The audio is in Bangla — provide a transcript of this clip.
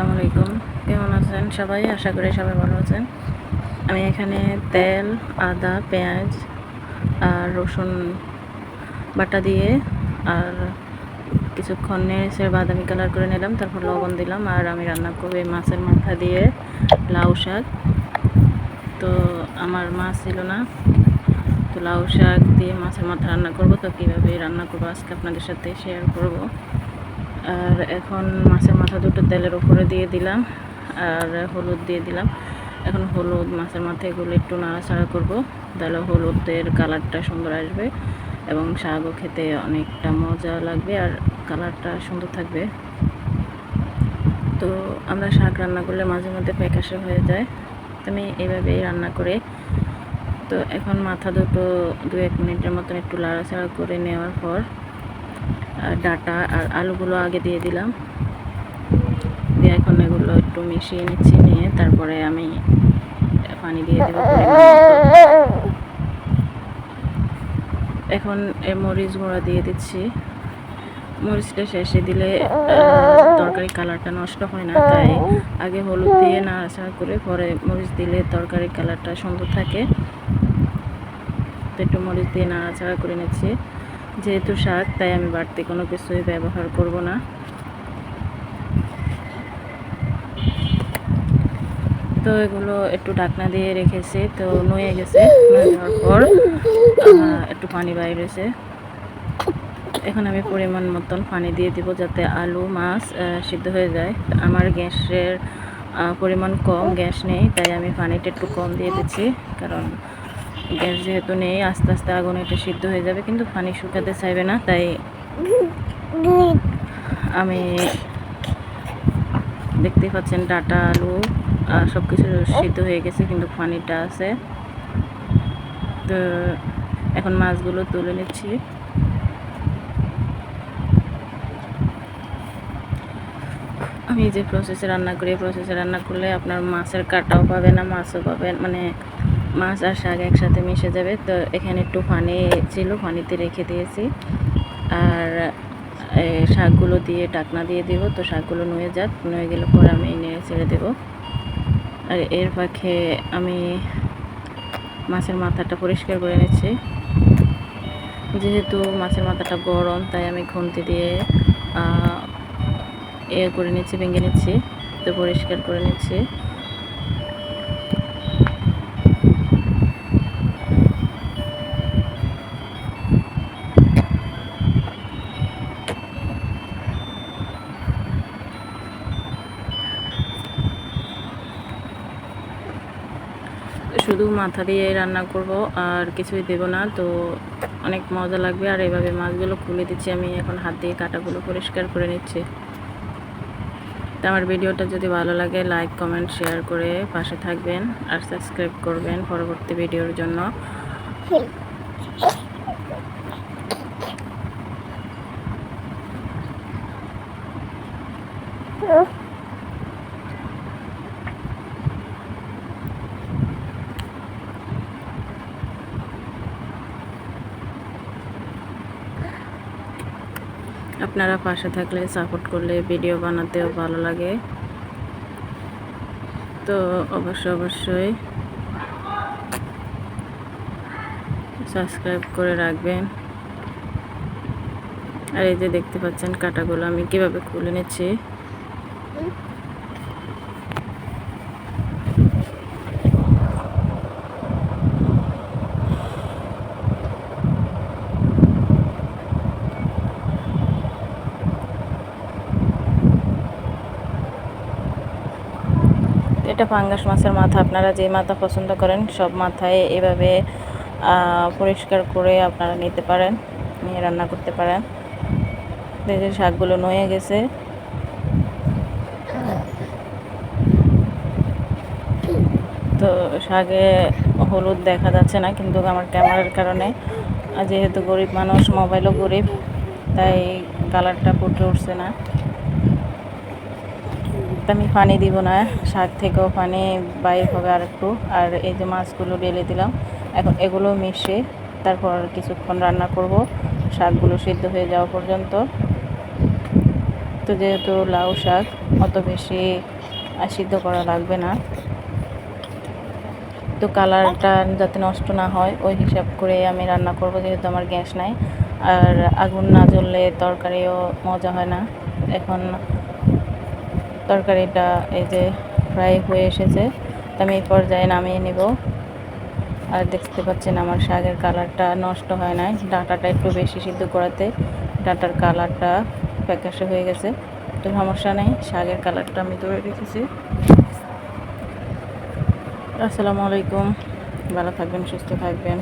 আসসালামু আলাইকুম। কেমন আছেন সবাই? আশা করি সবাই ভালো আছেন। আমি এখানে তেল, আদা, পেঁয়াজ আর রসুন বাটা দিয়ে আর কিছুক্ষণ নেড়ে বাদামি কালার করে নিলাম, তারপর লবণ দিলাম আর আমি রান্না করব মাছের মাথা দিয়ে লাউ শাক। তো আমার মাছ ছিল না, তো লাউ শাক দিয়ে মাছের মাথা রান্না করব, তো কীভাবে রান্না করব আজকে আপনাদের সাথে শেয়ার করব। আর এখন মাছের মাথা দুটো তেলের উপরে দিয়ে দিলাম আর হলুদ দিয়ে দিলাম। এখন হলুদ মাছের মাথা এগুলো একটু নাড়াচাড়া করব। তাহলে হলুদের কালারটা সুন্দর আসবে এবং শাকও খেতে অনেকটা মজা লাগবে আর কালারটা সুন্দর থাকবে। তো আমরা শাক রান্না করলে মাঝে মধ্যে প্যাকাশে হয়ে যায়। আমি এইভাবেই রান্না করে। তো এখন মাথা দুটো দু এক মিনিটের মতন একটু লাড়াচাড়া করে নেওয়ার পর ডাটা আর আলুগুলো আগে দিয়ে দিলাম। দিয়ে এখন এগুলো একটু মিশিয়ে নিচ্ছি, নিয়ে তারপরে আমি পানি দিয়ে দেবো এখন মরিচ গুঁড়া দিয়ে দিচ্ছি। মরিচটা শেষে দিলে তরকারি কালারটা নষ্ট হয় না, তাই আগে হলুদ দিয়ে নাড়াচাড়া করে পরে মরিচ দিলে তরকারির কালারটা সুন্দর থাকে। একটু মরিচ দিয়ে নাড়াচাড়া করে নিচ্ছি। যেহেতু শাক তাই আমি বাড়তি কোনো কিছুই ব্যবহার করব না। তো এগুলো একটু ঢাকনা দিয়ে রেখেছি, তো নুয়ে গেছে, নুয়ে যাওয়ার পর একটু পানি বাইরেছে। এখন আমি পরিমাণ মতন পানি দিয়ে দিব যাতে আলু, মাছ সিদ্ধ হয়ে যায়। আমার গ্যাসের পরিমাণ কম, গ্যাস নেই, তাই আমি পানিটা একটু কম দিয়ে দিচ্ছি, কারণ গ্যাস যেহেতু নেই, আস্তে আস্তে আগুন এটা সিদ্ধ হয়ে যাবে, কিন্তু পানি শুকাতে চাইবে না, তাই আমি দেখতে পাচ্ছেন ডাটা, আলু, আর সব কিছু সিদ্ধ হয়ে গেছে, কিন্তু পানিটা আছে। তো এখন মাছগুলো তুলে নিচ্ছি। আমি যে প্রসেসে রান্না করি প্রসেসে রান্না করলে আপনার মাছের কাটাও পাবে না মাছও পাবেন মানে মাছ আর শাক একসাথে মিশে যাবে। তো এখানে একটু পানি ছিল পানিতে রেখে দিয়েছি। আর শাকগুলো দিয়ে ডাকনা দিয়ে দেবো। তো শাকগুলো নুয়ে যাক। নুয়ে গেলে পরে আমি নেড়ে ছেড়ে দেবো। আর এর পাখে আমি মাছের মাথাটা পরিষ্কার করে নিচ্ছি। যেহেতু মাছের মাথাটা গরম, তাই আমি খুন্তি দিয়ে এ করে নিচ্ছি, ভেঙে নিচ্ছি। তো পরিষ্কার করে নিচ্ছি। শুধু মাথা দিয়ে রান্না করব, আর কিছুই দেব না। তো অনেক মজা লাগবে, আর এভাবে মাছগুলো খুলে দিচ্ছি আমি। এখন হাত দিয়ে কাটাগুলো পরিষ্কার করে নিচ্ছি। তো আমার ভিডিওটা যদি ভালো লাগে লাইক কমেন্ট শেয়ার করে পাশে থাকবেন, আর সাবস্ক্রাইব করবেন পরবর্তী ভিডিওর জন্য। আপনারা পাশে থাকলে সাপোর্ট করলে ভিডিও বানাতেও ভালো লাগে। তো অবশ্য অবশ্যই সাবস্ক্রাইব করে রাখবেন। আর এই যে দেখতে পাচ্ছেন কাটাগুলো আমি কীভাবে খুলে নিচ্ছি। এটা পাঙ্গাস মাছের মাথা, আপনারা যে মাথা পছন্দ করেন, সব মাথায় এভাবে পরিষ্কার করে আপনারা নিতে পারেন, নিয়ে রান্না করতে পারেন। যে শাকগুলো নয়ে গেছে। তো শাকে হলুদ দেখা যাচ্ছে না, কিন্তু আমার ক্যামেরার কারণে যেহেতু গরিব মানুষ, মোবাইলও গরিব, তাই কালারটা ফুটে উঠছে না। আমি পানি দিব না, শাক থেকেও পানি বাইর হবে আর একটু। আর এই যে মাছগুলো ঢেলে দিলাম, এখন এগুলো মিশে তারপর কিছুক্ষণ রান্না করব। শাকগুলো সিদ্ধ হয়ে যাওয়া পর্যন্ত। তো যেহেতু লাউ শাক, অত বেশি সিদ্ধ করা লাগবে না। তো কালারটা যাতে নষ্ট না হয়, ওই হিসাব করে আমি রান্না করব যেহেতু আমার গ্যাস নাই। আর আগুন না জ্বললে তরকারিও মজা হয় না। এখন তরকারিটা এই যে ফ্রাই হয়ে এসেছে আমি এই পর্যায়ে নামিয়ে নিব। আর দেখতে পাচ্ছেন আমার শাকের কালারটা নষ্ট হয় নাই, ডাঁটাটা একটু বেশি সিদ্ধ করাতে ডাঁটার কালারটা প্যাকাশে হয়ে গেছে। তো সমস্যা নেই, শাকের কালারটা আমি ধরে রেখেছি। আসসালামু আলাইকুম, ভালো থাকবেন, সুস্থ থাকবেন।